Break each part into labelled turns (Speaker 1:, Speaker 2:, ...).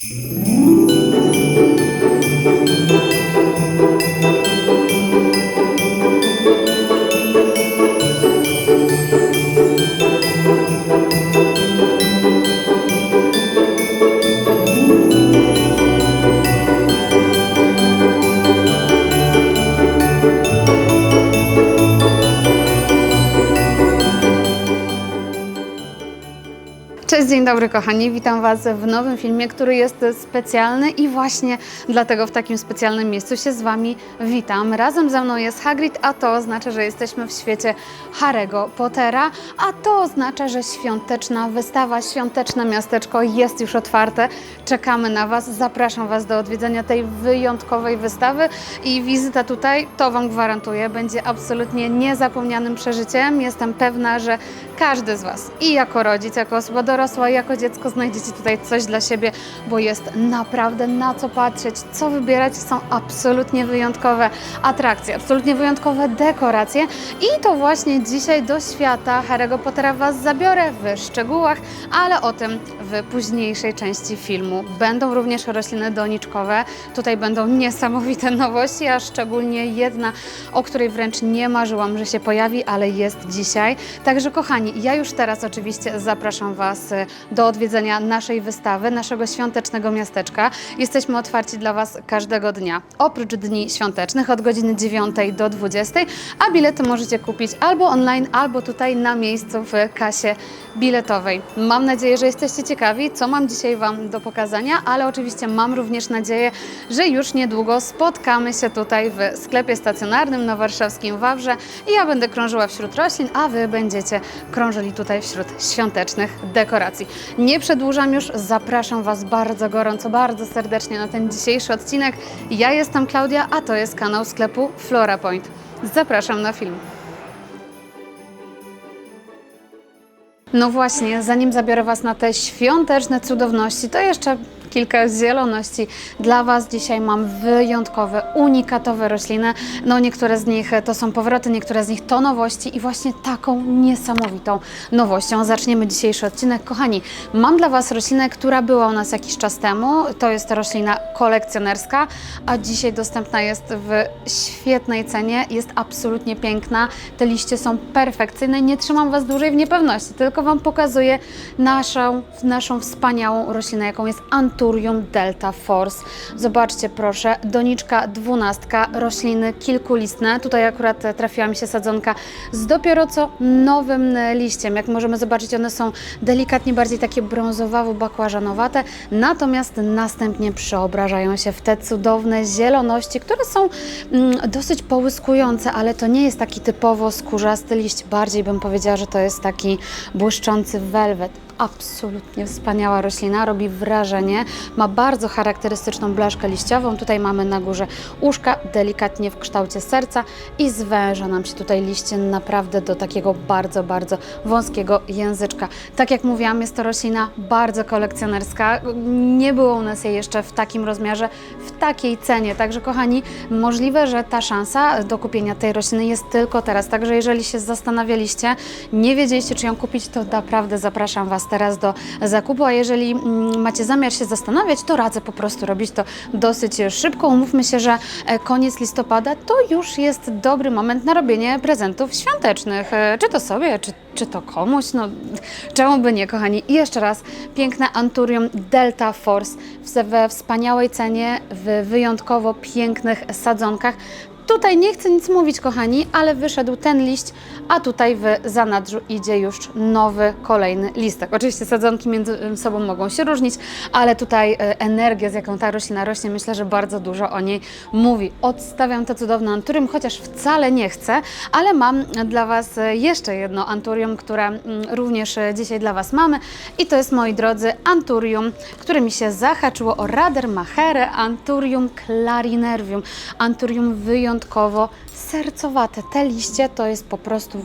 Speaker 1: Thank you. Dobry kochani, witam Was w nowym filmie, który jest specjalny i właśnie dlatego w takim specjalnym miejscu się z Wami witam. Razem ze mną jest Hagrid, a to oznacza, że jesteśmy w świecie Harry'ego Pottera, a to oznacza, że świąteczna wystawa, świąteczne miasteczko jest już otwarte. Czekamy na Was, zapraszam Was do odwiedzenia tej wyjątkowej wystawy i wizyta tutaj, to Wam gwarantuję, będzie absolutnie niezapomnianym przeżyciem. Jestem pewna, że każdy z Was i jako rodzic, jako osoba dorosła, i jako dziecko znajdziecie tutaj coś dla siebie, bo jest naprawdę na co patrzeć, co wybierać. Są absolutnie wyjątkowe atrakcje, absolutnie wyjątkowe dekoracje i to właśnie dzisiaj do świata Harry'ego Pottera Was zabiorę w szczegółach, ale o tym w późniejszej części filmu. Będą również rośliny doniczkowe. Tutaj będą niesamowite nowości, a szczególnie jedna, o której wręcz nie marzyłam, że się pojawi, ale jest dzisiaj. Także kochani, ja już teraz oczywiście zapraszam Was e, do odwiedzenia naszej wystawy, naszego świątecznego miasteczka. Jesteśmy otwarci dla Was każdego dnia, oprócz dni świątecznych od godziny 9 do 20, a bilety możecie kupić albo online, albo tutaj na miejscu w kasie biletowej. Mam nadzieję, że jesteście ciekawi, co mam dzisiaj Wam do pokazania, ale oczywiście mam również nadzieję, że już niedługo spotkamy się tutaj w sklepie stacjonarnym na warszawskim Wawrze i ja będę krążyła wśród roślin, a Wy będziecie krążyli tutaj wśród świątecznych dekoracji. Nie przedłużam już, zapraszam Was bardzo gorąco, bardzo serdecznie na ten dzisiejszy odcinek. Ja jestem Klaudia, a to jest kanał sklepu Flora Point. Zapraszam na film. No właśnie, zanim zabiorę Was na te świąteczne cudowności, to jeszcze kilka zieloności dla Was. Dzisiaj mam wyjątkowe, unikatowe rośliny. No niektóre z nich to są powroty, niektóre z nich to nowości i właśnie taką niesamowitą nowością zaczniemy dzisiejszy odcinek. Kochani, mam dla Was roślinę, która była u nas jakiś czas temu. To jest roślina kolekcjonerska, a dzisiaj dostępna jest w świetnej cenie. Jest absolutnie piękna. Te liście są perfekcyjne. Nie trzymam Was dłużej w niepewności, tylko Wam pokazuję naszą, naszą wspaniałą roślinę, jaką jest Anturium Delta Force. Zobaczcie proszę, doniczka dwunastka, rośliny kilkulistne. Tutaj akurat trafiła mi się sadzonka z dopiero co nowym liściem. Jak możemy zobaczyć, one są delikatnie bardziej takie brązowawo-bakłażanowate, natomiast następnie przeobrażają się w te cudowne zieloności, które są mm, dosyć połyskujące, ale to nie jest taki typowo skórzasty liść. Bardziej bym powiedziała, że to jest taki błyszczący welwet absolutnie wspaniała roślina, robi wrażenie. Ma bardzo charakterystyczną blaszkę liściową. Tutaj mamy na górze uszka, delikatnie w kształcie serca i zwęża nam się tutaj liście naprawdę do takiego bardzo, bardzo wąskiego języczka. Tak jak mówiłam, jest to roślina bardzo kolekcjonerska. Nie było u nas jej jeszcze w takim rozmiarze, w takiej cenie. Także kochani, możliwe, że ta szansa do kupienia tej rośliny jest tylko teraz. Także jeżeli się zastanawialiście, nie wiedzieliście, czy ją kupić, to naprawdę zapraszam Was teraz do zakupu, a jeżeli mm, macie zamiar się zastanawiać, to radzę po prostu robić to dosyć szybko. Umówmy się, że e, koniec listopada to już jest dobry moment na robienie prezentów świątecznych. E, Czy to sobie, czy, czy to komuś, no czemu by nie, kochani. I jeszcze raz, piękne Anturium Delta Force we wspaniałej cenie, w wyjątkowo pięknych sadzonkach. Tutaj nie chcę nic mówić, kochani, ale wyszedł ten liść, a tutaj w zanadrzu idzie już nowy, kolejny listek. Oczywiście sadzonki między sobą mogą się różnić, ale tutaj e, energia, z jaką ta roślina rośnie, myślę, że bardzo dużo o niej mówi. Odstawiam to cudowne anturium, chociaż wcale nie chcę, ale mam dla Was e, jeszcze jedno anturium, które mm, również dzisiaj dla Was mamy i to jest, moi drodzy, anturium, które mi się zahaczyło o Radermachere Anturium clarinervium. Anturium wyjątkowo sercowate. Te liście to jest po prostu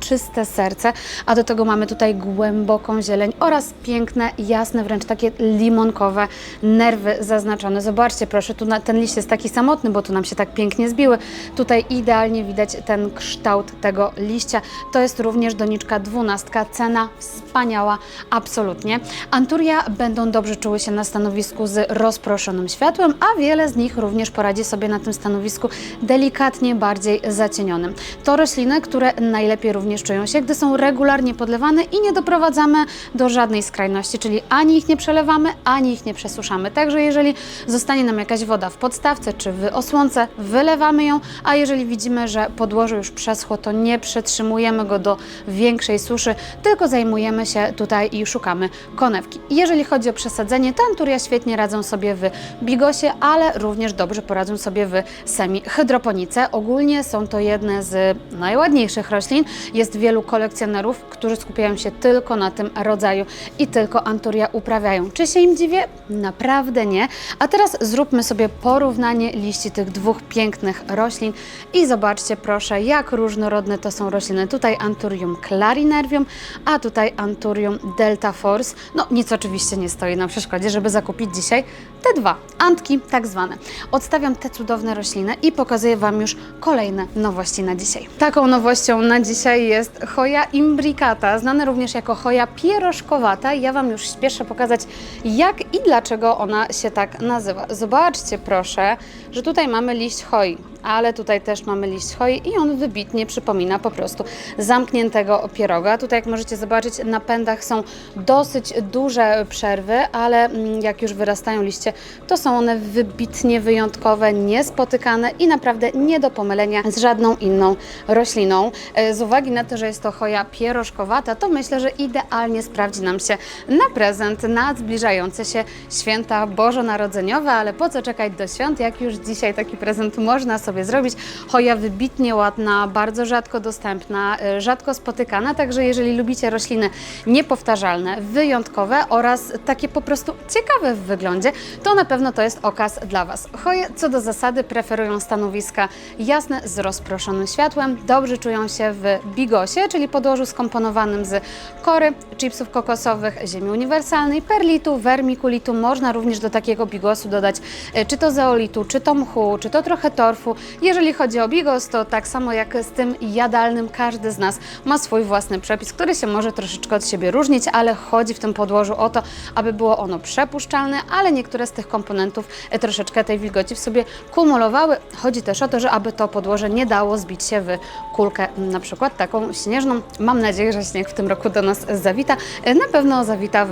Speaker 1: czyste serce, a do tego mamy tutaj głęboką zieleń oraz piękne, jasne, wręcz takie limonkowe nerwy zaznaczone. Zobaczcie proszę, tu na, ten liść jest taki samotny, bo tu nam się tak pięknie zbiły. Tutaj idealnie widać ten kształt tego liścia. To jest również doniczka dwunastka, cena wspaniała, absolutnie. Anturia będą dobrze czuły się na stanowisku z rozproszonym światłem, a wiele z nich również poradzi sobie na tym stanowisku delikatnie bardziej zacienionym. To rośliny, które najlepiej również czują się, gdy są regularnie podlewane i nie doprowadzamy do żadnej skrajności, czyli ani ich nie przelewamy, ani ich nie przesuszamy. Także jeżeli zostanie nam jakaś woda w podstawce czy w osłonce, wylewamy ją, a jeżeli widzimy, że podłoże już przeschło, to nie przetrzymujemy go do większej suszy, tylko zajmujemy się tutaj i szukamy konewki. Jeżeli chodzi o przesadzenie, to anturia świetnie radzą sobie w bigosie, ale również dobrze poradzą sobie w semi-hydroponice. Ogólnie są to jedne z najładniejszych roślin. Jest wielu kolekcjonerów, którzy skupiają się tylko na tym rodzaju i tylko anturia uprawiają. Czy się im dziwię? Naprawdę nie. A teraz zróbmy sobie porównanie liści tych dwóch pięknych roślin i zobaczcie proszę, jak różnorodne to są rośliny. Tutaj Anturium clarinervium, a tutaj Anturium delta force. No nic oczywiście nie stoi na przeszkodzie, żeby zakupić dzisiaj te dwa antki tak zwane. Odstawiam te cudowne rośliny i pokazuję Wam już kolejne nowości na dzisiaj. Taką nowością na dzisiaj jest choja imbricata, znana również jako choja pierożkowata. Ja Wam już śpieszę pokazać jak i dlaczego ona się tak nazywa. Zobaczcie proszę, że tutaj mamy liść choi ale tutaj też mamy liść choi i on wybitnie przypomina po prostu zamkniętego pieroga. Tutaj jak możecie zobaczyć na pędach są dosyć duże przerwy, ale mm, jak już wyrastają liście, to są one wybitnie wyjątkowe, niespotykane i naprawdę nie do pomylenia z żadną inną rośliną. E, Z uwagi na to, że jest to choja pierożkowata, to myślę, że idealnie sprawdzi nam się na prezent na zbliżające się święta bożonarodzeniowe, ale po co czekać do świąt, jak już dzisiaj taki prezent można sobie zrobić. Choja wybitnie ładna, bardzo rzadko dostępna, y, rzadko spotykana, także jeżeli lubicie rośliny niepowtarzalne, wyjątkowe oraz takie po prostu ciekawe w wyglądzie, to na pewno to jest okaz dla Was. Choje co do zasady preferują stanowiska jasne z rozproszonym światłem, dobrze czują się w bigosie, czyli podłożu skomponowanym z kory, chipsów kokosowych, ziemi uniwersalnej, perlitu, wermikulitu. Można również do takiego bigosu dodać y, czy to zeolitu, czy to mchu, czy to trochę torfu. Jeżeli chodzi o bigos, to tak samo jak z tym jadalnym, każdy z nas ma swój własny przepis, który się może troszeczkę od siebie różnić, ale chodzi w tym podłożu o to, aby było ono przepuszczalne, ale niektóre z tych komponentów troszeczkę tej wilgoci w sobie kumulowały. Chodzi też o to, że aby to podłoże nie dało zbić się w kulkę, na przykład taką śnieżną. Mam nadzieję, że śnieg w tym roku do nas zawita. Na pewno zawita w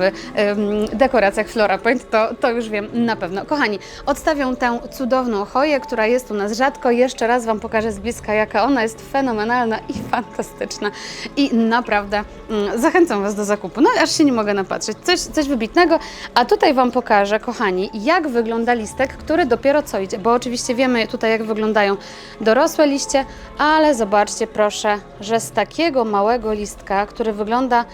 Speaker 1: dekoracjach Flora Point, to, to już wiem na pewno. Kochani, odstawią tę cudowną choję, która jest u nas rzadko. Jeszcze raz Wam pokażę z bliska, jaka ona jest fenomenalna i fantastyczna. I naprawdę mm, zachęcam Was do zakupu. No aż się nie mogę napatrzeć. Coś, coś wybitnego. A tutaj Wam pokażę, kochani, jak wygląda listek, który dopiero co idzie. Bo oczywiście wiemy tutaj, jak wyglądają dorosłe liście, ale zobaczcie proszę, że z takiego małego listka, który wygląda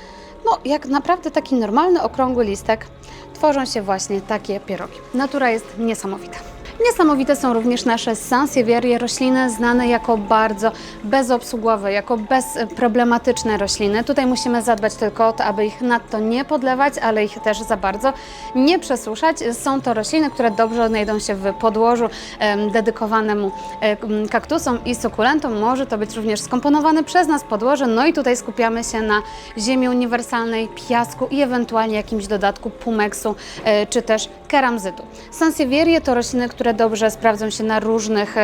Speaker 1: no, jak naprawdę taki normalny, okrągły listek, tworzą się właśnie takie pierogi. Natura jest niesamowita. Niesamowite są również nasze sansevierie, rośliny znane jako bardzo bezobsługowe, jako bezproblematyczne rośliny. Tutaj musimy zadbać tylko o to, aby ich nadto nie podlewać, ale ich też za bardzo nie przesuszać. Są to rośliny, które dobrze odnajdą się w podłożu em, dedykowanemu em, kaktusom i sukulentom. Może to być również skomponowane przez nas podłoże. No i tutaj skupiamy się na ziemi uniwersalnej, piasku i ewentualnie jakimś dodatku pumeksu e, czy też keramzytu. Sansevierie to rośliny, które dobrze sprawdzą się na różnych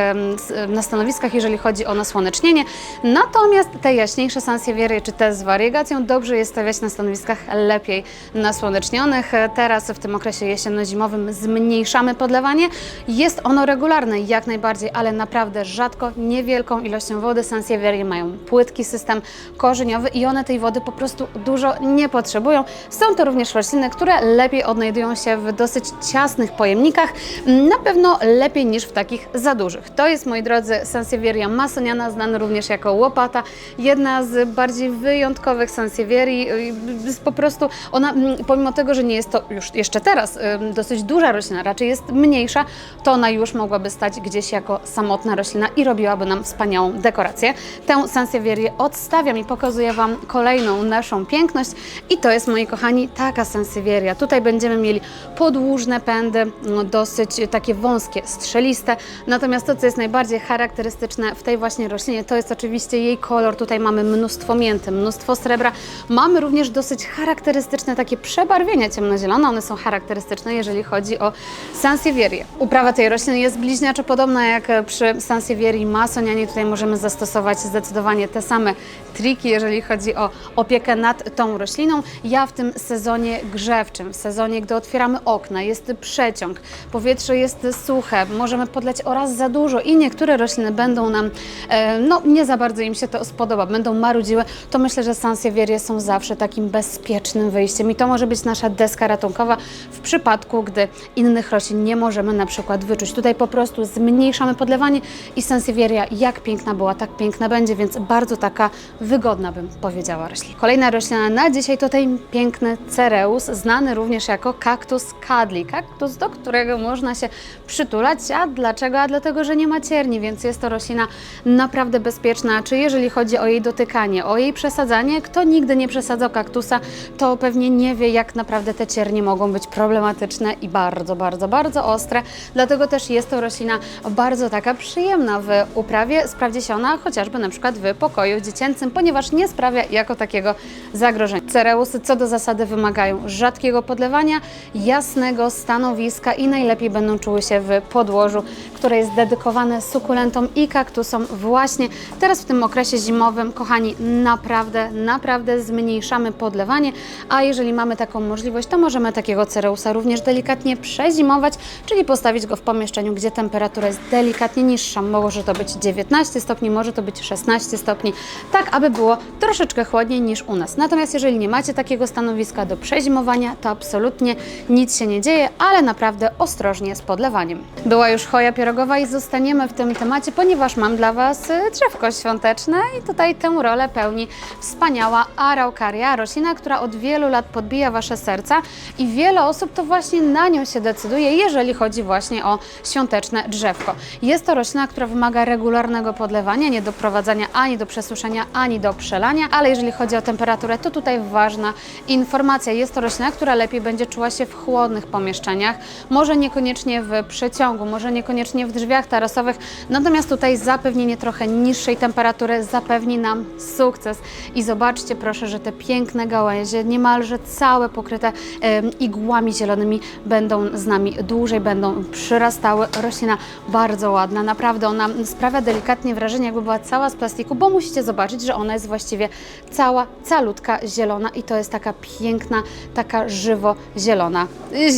Speaker 1: na stanowiskach, jeżeli chodzi o nasłonecznienie. Natomiast te jaśniejsze sansevierie, czy te z wariegacją, dobrze jest stawiać na stanowiskach lepiej nasłonecznionych. Teraz w tym okresie jesienno-zimowym zmniejszamy podlewanie. Jest ono regularne jak najbardziej, ale naprawdę rzadko, niewielką ilością wody. Sansevierie mają płytki system korzeniowy i one tej wody po prostu dużo nie potrzebują. Są to również rośliny, które lepiej odnajdują się w dosyć ciasnych pojemnikach. Na pewno lepiej niż w takich za dużych. To jest, moi drodzy, Sansevieria masoniana, znana również jako łopata. Jedna z bardziej wyjątkowych Sansevierii. Y, y, Po prostu ona, mm, pomimo tego, że nie jest to już jeszcze teraz ym, dosyć duża roślina, raczej jest mniejsza, to ona już mogłaby stać gdzieś jako samotna roślina i robiłaby nam wspaniałą dekorację. Tę Sansevierię odstawiam i pokazuję Wam kolejną naszą piękność i to jest, moi kochani, taka Sansevieria. Tutaj będziemy mieli podłużne pędy, no, dosyć takie wąskie, strzeliste, natomiast to, co jest najbardziej charakterystyczne w tej właśnie roślinie, to jest oczywiście jej kolor. Tutaj mamy mnóstwo mięty, mnóstwo srebra. Mamy również dosyć charakterystyczne takie przebarwienia ciemnozielone. One są charakterystyczne, jeżeli chodzi o Sansevierię. Uprawa tej rośliny jest bliźniaczo podobna jak przy Sansevierii masonianie. Tutaj możemy zastosować zdecydowanie te same triki, jeżeli chodzi o opiekę nad tą rośliną. Ja w tym sezonie grzewczym, w sezonie, gdy otwieramy okna, jest przeciąg, powietrze jest suche, możemy podleć oraz za dużo i niektóre rośliny będą nam, e, no nie za bardzo im się to spodoba, będą marudziły, to myślę, że Sansevierie są zawsze takim bezpiecznym wyjściem i to może być nasza deska ratunkowa w przypadku, gdy innych roślin nie możemy na przykład wyczuć. Tutaj po prostu zmniejszamy podlewanie i Sansevieria jak piękna była, tak piękna będzie, więc bardzo taka wygodna bym powiedziała roślina. Kolejna roślina na dzisiaj to ten piękny cereus, znany również jako kaktus kadli. Kaktus, do którego można się przytulać. A dlaczego? A dlatego, że nie ma cierni, więc jest to roślina naprawdę bezpieczna. Czy jeżeli chodzi o jej dotykanie, o jej przesadzanie, kto nigdy nie przesadzał kaktusa, to pewnie nie wie, jak naprawdę te ciernie mogą być problematyczne i bardzo, bardzo, bardzo ostre. Dlatego też jest to roślina bardzo taka przyjemna w uprawie. Sprawdzi się ona chociażby na przykład w pokoju dziecięcym, ponieważ nie sprawia jako takiego zagrożenia. Cereusy co do zasady wymagają rzadkiego podlewania, jasnego stanowiska i najlepiej będą czuły się w podłożu, które jest dedykowane sukulentom i kaktusom właśnie teraz w tym okresie zimowym. Kochani, naprawdę, naprawdę zmniejszamy podlewanie, a jeżeli mamy taką możliwość, to możemy takiego cereusa również delikatnie przezimować, czyli postawić go w pomieszczeniu, gdzie temperatura jest delikatnie niższa. Może to być 19 stopni, może to być 16 stopni, tak aby było troszeczkę chłodniej niż u nas. Natomiast jeżeli nie macie takiego stanowiska do przezimowania, to absolutnie nic się nie dzieje, ale naprawdę ostrożnie z podlewaniem. Była już choja pierogowa i zostaniemy w tym temacie, ponieważ mam dla Was y, drzewko świąteczne i tutaj tę rolę pełni wspaniała araukaria, roślina, która od wielu lat podbija Wasze serca i wiele osób to właśnie na nią się decyduje, jeżeli chodzi właśnie o świąteczne drzewko. Jest to roślina, która wymaga regularnego podlewania, nie doprowadzania ani do przesuszenia, ani do przelania, ale jeżeli chodzi o temperaturę, to tutaj ważna informacja. Jest to roślina, która lepiej będzie czuła się w chłodnych pomieszczeniach, może niekoniecznie w przeciągu, może niekoniecznie w drzwiach tarasowych, natomiast tutaj zapewnienie trochę niższej temperatury zapewni nam sukces. I zobaczcie proszę, że te piękne gałęzie, niemalże całe pokryte igłami zielonymi będą z nami dłużej, będą przyrastały. Roślina bardzo ładna, naprawdę ona sprawia delikatnie wrażenie, jakby była cała z plastiku, bo musicie zobaczyć, że ona jest właściwie cała, calutka zielona i to jest taka piękna, taka żywo zielona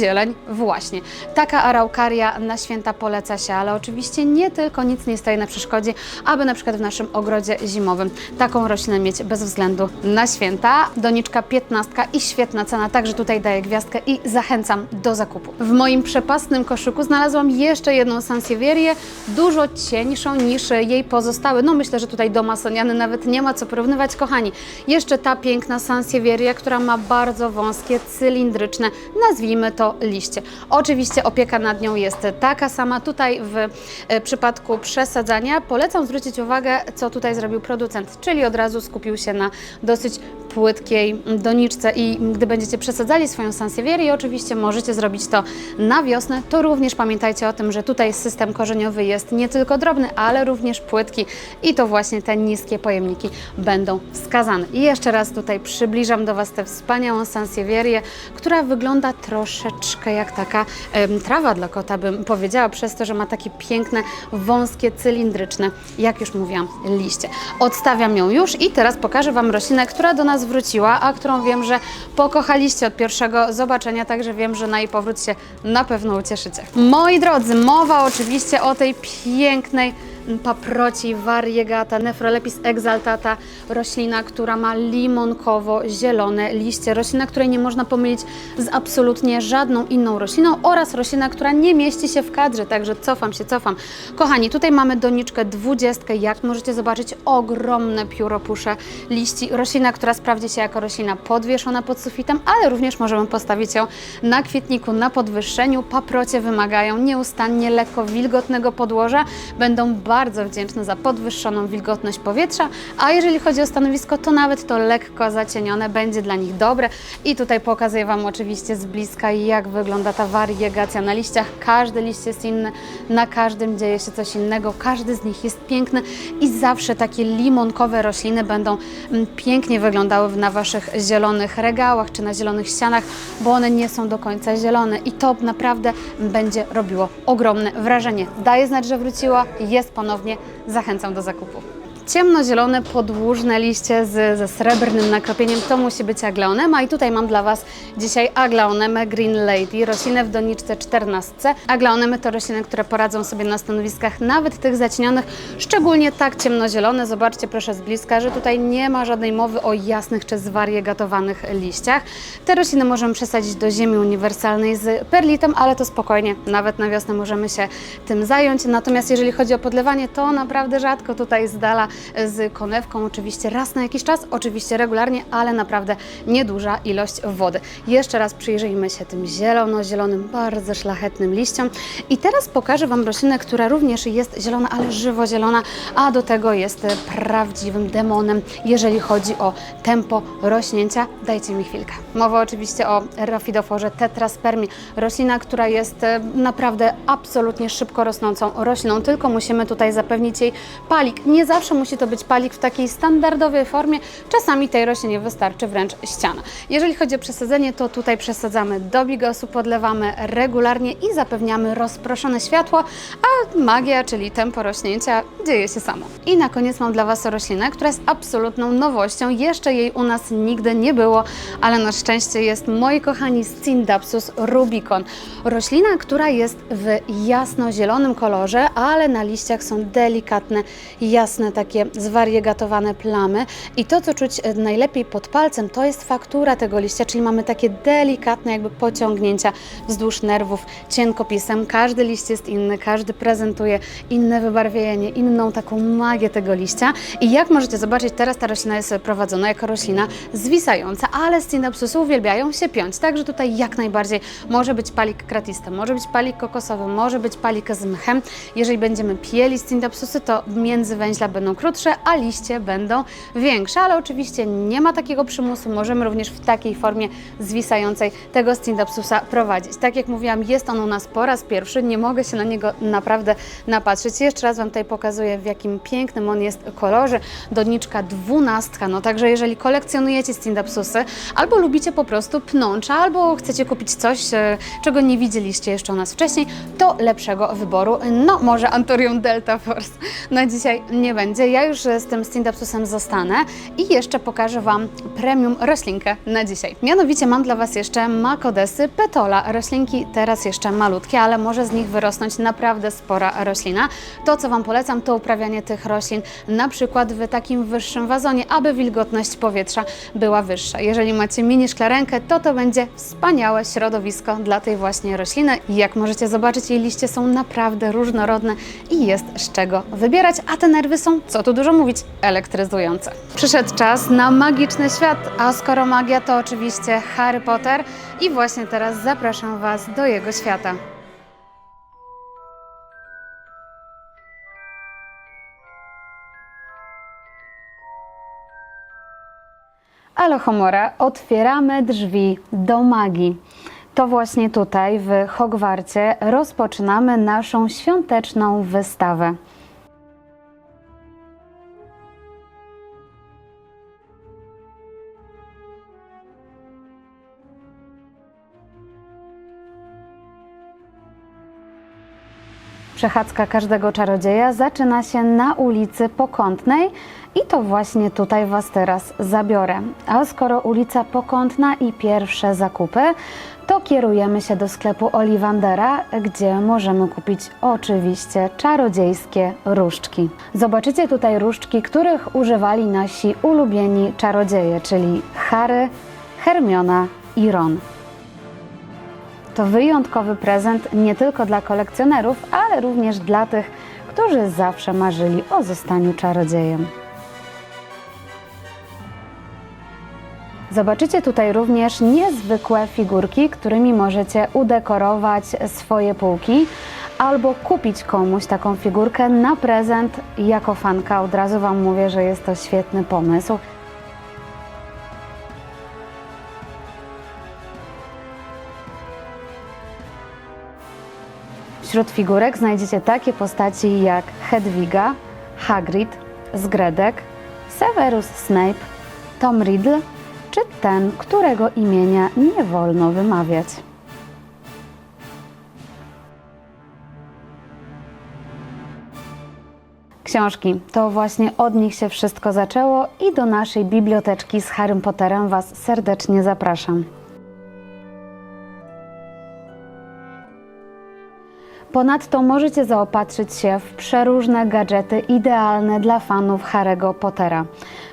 Speaker 1: zieleń właśnie. Taka araukaria na święta poleca się, ale oczywiście nie tylko, nic nie stoi na przeszkodzie, aby na przykład w naszym ogrodzie zimowym taką roślinę mieć bez względu na święta. Doniczka 15 i świetna cena, także tutaj daję gwiazdkę i zachęcam do zakupu. W moim przepastnym koszyku znalazłam jeszcze jedną Sansevierię, dużo cieńszą niż jej pozostałe. No myślę, że tutaj do masoniany nawet nie ma co porównywać, kochani. Jeszcze ta piękna Sansevieria, która ma bardzo wąskie, cylindryczne, nazwijmy to liście. Oczywiście opieka nad nią jest taka sama. Tutaj w e, przypadku przesadzania polecam zwrócić uwagę, co tutaj zrobił producent, czyli od razu skupił się na dosyć płytkiej doniczce i gdy będziecie przesadzali swoją Sansevierię, oczywiście możecie zrobić to na wiosnę, to również pamiętajcie o tym, że tutaj system korzeniowy jest nie tylko drobny, ale również płytki i to właśnie te niskie pojemniki będą wskazane. I jeszcze raz tutaj przybliżam do Was tę wspaniałą Sansevierię, która wygląda troszeczkę jak taka trawa dla kota, bym powiedziała, przez to, że ma takie piękne, wąskie, cylindryczne, jak już mówiłam, liście. Odstawiam ją już i teraz pokażę Wam roślinę, która do nas wróciła, a którą wiem, że pokochaliście od pierwszego zobaczenia, także wiem, że na jej powrót się na pewno ucieszycie. Moi drodzy, mowa oczywiście o tej pięknej paproci variegata, Nephrolepis exaltata, roślina, która ma limonkowo-zielone liście, roślina, której nie można pomylić z absolutnie żadną inną rośliną oraz roślina, która nie mieści się w kadrze, także cofam się, cofam. Kochani, tutaj mamy doniczkę dwudziestkę, jak możecie zobaczyć, ogromne pióropusze liści, roślina, która sprawdzi się jako roślina podwieszona pod sufitem, ale również możemy postawić ją na kwietniku, na podwyższeniu. Paprocie wymagają nieustannie lekko wilgotnego podłoża, będą bardzo wdzięczne za podwyższoną wilgotność powietrza, a jeżeli chodzi o stanowisko, to nawet to lekko zacienione będzie dla nich dobre. I tutaj pokazuję Wam oczywiście z bliska, jak wygląda ta wariegacja na liściach. Każdy liść jest inny, na każdym dzieje się coś innego, każdy z nich jest piękny i zawsze takie limonkowe rośliny będą mm, pięknie wyglądały na Waszych zielonych regałach czy na zielonych ścianach, bo one nie są do końca zielone i to naprawdę będzie robiło ogromne wrażenie. Daje znać, że wróciła, jest ponownie, zachęcam do zakupu. Ciemnozielone, podłużne liście z, ze srebrnym nakropieniem to musi być aglaonema i tutaj mam dla Was dzisiaj aglaonemę Green Lady, roślinę w doniczce 14. Aglaonemy to rośliny, które poradzą sobie na stanowiskach nawet tych zacienionych, szczególnie tak ciemnozielone. Zobaczcie proszę z bliska, że tutaj nie ma żadnej mowy o jasnych czy zwariegatowanych liściach. Te rośliny możemy przesadzić do ziemi uniwersalnej z perlitem, ale to spokojnie, nawet na wiosnę możemy się tym zająć. Natomiast jeżeli chodzi o podlewanie, to naprawdę rzadko tutaj z dala z konewką, oczywiście raz na jakiś czas, oczywiście regularnie, ale naprawdę nieduża ilość wody. Jeszcze raz przyjrzyjmy się tym zielono-zielonym, bardzo szlachetnym liściom. I teraz pokażę Wam roślinę, która również jest zielona, ale żywo-zielona, a do tego jest prawdziwym demonem, jeżeli chodzi o tempo rośnięcia. Dajcie mi chwilkę. Mowa oczywiście o rafidoforze tetraspermii, roślina, która jest e, naprawdę absolutnie szybko rosnącą rośliną, tylko musimy tutaj zapewnić jej palik. Nie zawsze musi to być palik w takiej standardowej formie, czasami tej roślinie wystarczy wręcz ściana. Jeżeli chodzi o przesadzenie, to tutaj przesadzamy do bigosu, podlewamy regularnie i zapewniamy rozproszone światło, a magia, czyli tempo rośnięcia, dzieje się samo. I na koniec mam dla Was roślinę, która jest absolutną nowością. Jeszcze jej u nas nigdy nie było, ale na szczęście jest, moi kochani, Scindapsus rubicon. Roślina, która jest w jasno-zielonym kolorze, ale na liściach są delikatne, jasne, takie zwariegatowane plamy. I to, co czuć e, najlepiej pod palcem, to jest faktura tego liścia, czyli mamy takie delikatne jakby pociągnięcia wzdłuż nerwów cienkopisem. Każdy liść jest inny, każdy prezentuje inne wybarwienie, inną taką magię tego liścia. I jak możecie zobaczyć, teraz ta roślina jest prowadzona jako roślina zwisająca, ale Scindapsusy uwielbiają się piąć, także tutaj jak najbardziej może być palik kratisty, może być palik kokosowy, może być palik z mchem. Jeżeli będziemy pieli Scindapsusy, to międzywęźla będą krótsze, a liście będą większe, ale oczywiście nie ma takiego przymusu, możemy również w takiej formie zwisającej tego Scindapsusa prowadzić. Tak jak mówiłam, jest on u nas po raz pierwszy, nie mogę się na niego naprawdę napatrzeć. Jeszcze raz Wam tutaj pokazuję, w jakim pięknym on jest kolorze. Doniczka dwunastka, no także jeżeli kolekcjonujecie Scindapsusy, albo lubicie po prostu pnącza, albo chcecie kupić coś, e, czego nie widzieliście jeszcze u nas wcześniej, to lepszego wyboru, no może Antorium Delta Force na dzisiaj nie będzie. Ja już z tym Scindapsusem zostanę i jeszcze pokażę Wam premium roślinkę na dzisiaj. Mianowicie mam dla Was jeszcze Makodesy Petola. Roślinki teraz jeszcze malutkie, ale może z nich wyrosnąć naprawdę spora roślina. To, co Wam polecam, to uprawianie tych roślin na przykład w takim wyższym wazonie, aby wilgotność powietrza była wyższa. Jeżeli macie mini szklarenkę, to to będzie wspaniałe środowisko dla tej właśnie rośliny. Jak możecie zobaczyć, jej liście są naprawdę różnorodne i jest z czego wybierać, a te nerwy są, co tu dużo mówić, elektryzujące. Przyszedł czas na magiczny świat, a skoro magia, to oczywiście Harry Potter i właśnie teraz zapraszam Was do jego świata. Alohomora, otwieramy drzwi do magii. To właśnie tutaj, w Hogwarcie, rozpoczynamy naszą świąteczną wystawę. Przechadzka każdego czarodzieja zaczyna się na ulicy Pokątnej I to właśnie tutaj Was teraz zabiorę. A skoro ulica Pokątna i pierwsze zakupy, to kierujemy się do sklepu Olivandera, gdzie możemy kupić oczywiście czarodziejskie różdżki. Zobaczycie tutaj różdżki, których używali nasi ulubieni czarodzieje, czyli Harry, Hermiona i Ron. To wyjątkowy prezent nie tylko dla kolekcjonerów, ale również dla tych, którzy zawsze marzyli o zostaniu czarodziejem. Zobaczycie tutaj również niezwykłe figurki, którymi możecie udekorować swoje półki albo kupić komuś taką figurkę na prezent jako fanka. Od razu Wam mówię, że jest to świetny pomysł. Wśród figurek znajdziecie takie postaci jak Hedwiga, Hagrid, Zgredek, Severus Snape, Tom Riddle czy ten, którego imienia nie wolno wymawiać. Książki. To właśnie od nich się wszystko zaczęło i do naszej biblioteczki z Harrym Potterem Was serdecznie zapraszam. Ponadto możecie zaopatrzyć się w przeróżne gadżety idealne dla fanów Harry'ego Pottera.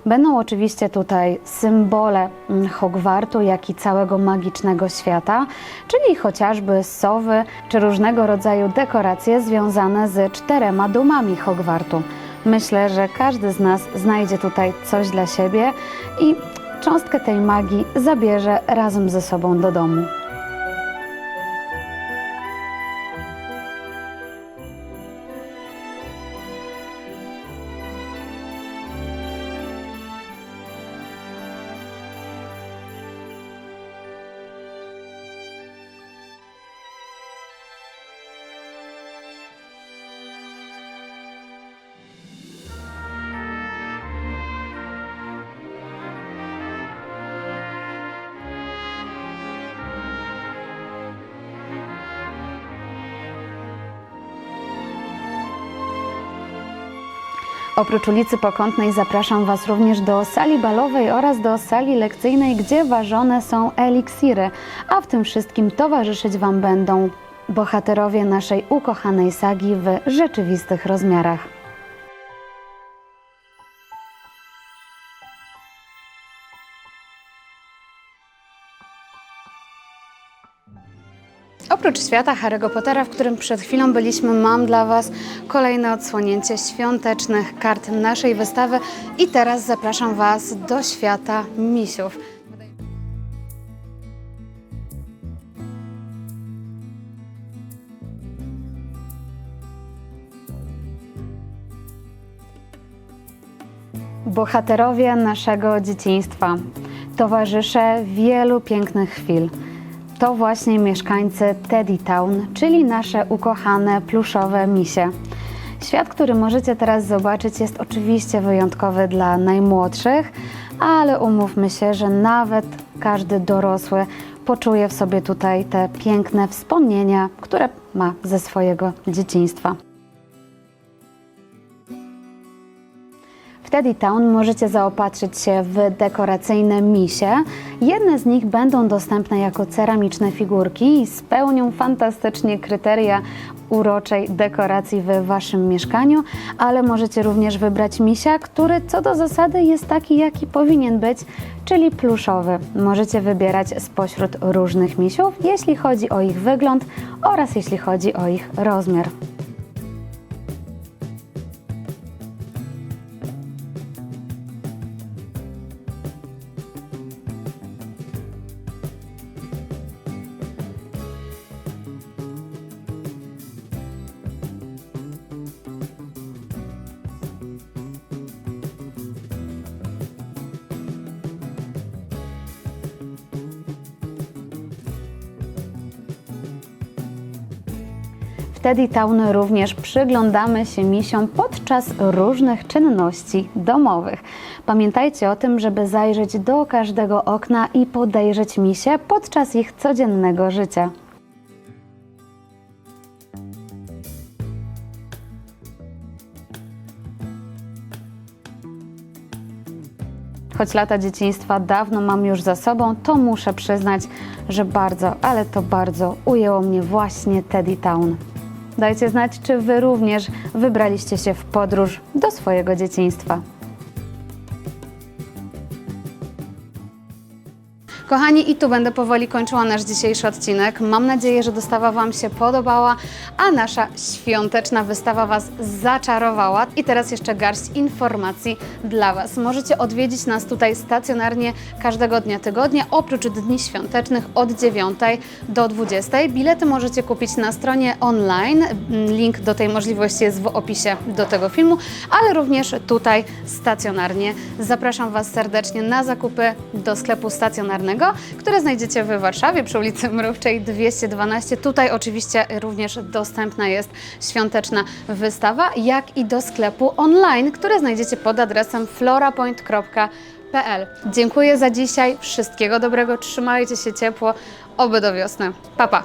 Speaker 1: Będą oczywiście tutaj symbole mm, Hogwartu, jak i całego magicznego świata, czyli chociażby sowy czy różnego rodzaju dekoracje związane z czterema domami Hogwartu. Myślę, że każdy z nas znajdzie tutaj coś dla siebie i cząstkę tej magii zabierze razem ze sobą do domu. Oprócz ulicy Pokątnej zapraszam Was również do sali balowej oraz do sali lekcyjnej, gdzie ważone są eliksiry, a w tym wszystkim towarzyszyć Wam będą bohaterowie naszej ukochanej sagi w rzeczywistych rozmiarach. Oprócz świata Harry'ego Pottera, w którym przed chwilą byliśmy, mam dla Was kolejne odsłonięcie świątecznych kart naszej wystawy i teraz zapraszam Was do świata misiów. Bohaterowie naszego dzieciństwa, towarzysze wielu pięknych chwil. To właśnie mieszkańcy Teddy Town, czyli nasze ukochane pluszowe misie. Świat, który możecie teraz zobaczyć, jest oczywiście wyjątkowy dla najmłodszych, ale umówmy się, że nawet każdy dorosły poczuje w sobie tutaj te piękne wspomnienia, które ma ze swojego dzieciństwa. Teddy Town możecie zaopatrzyć się w dekoracyjne misie. Jedne z nich będą dostępne jako ceramiczne figurki i spełnią fantastycznie kryteria uroczej dekoracji w Waszym mieszkaniu, ale możecie również wybrać misia, który co do zasady jest taki, jaki powinien być, czyli pluszowy. Możecie wybierać spośród różnych misiów, jeśli chodzi o ich wygląd oraz jeśli chodzi o ich rozmiar. W Teddy Town również przyglądamy się misiom podczas różnych czynności domowych. Pamiętajcie o tym, żeby zajrzeć do każdego okna i podejrzeć misie podczas ich codziennego życia. Choć lata dzieciństwa dawno mam już za sobą, to muszę przyznać, że bardzo, ale to bardzo ujęło mnie właśnie Teddy Town. Dajcie znać, czy Wy również wybraliście się w podróż do swojego dzieciństwa. Kochani, i tu będę powoli kończyła nasz dzisiejszy odcinek. Mam nadzieję, że dostawa Wam się podobała, a nasza świąteczna wystawa Was zaczarowała. I teraz jeszcze garść informacji dla Was. Możecie odwiedzić nas tutaj stacjonarnie każdego dnia tygodnia, oprócz dni świątecznych od 9 do 20. Bilety możecie kupić na stronie online. Link do tej możliwości jest w opisie do tego filmu, ale również tutaj stacjonarnie. Zapraszam Was serdecznie na zakupy do sklepu stacjonarnego, które znajdziecie w Warszawie przy ulicy Mrówczej 212. Tutaj oczywiście również dostępna jest świąteczna wystawa, jak i do sklepu online, które znajdziecie pod adresem florapoint.pl. Dziękuję za dzisiaj. Wszystkiego dobrego. Trzymajcie się ciepło. Oby do wiosny. Pa, pa.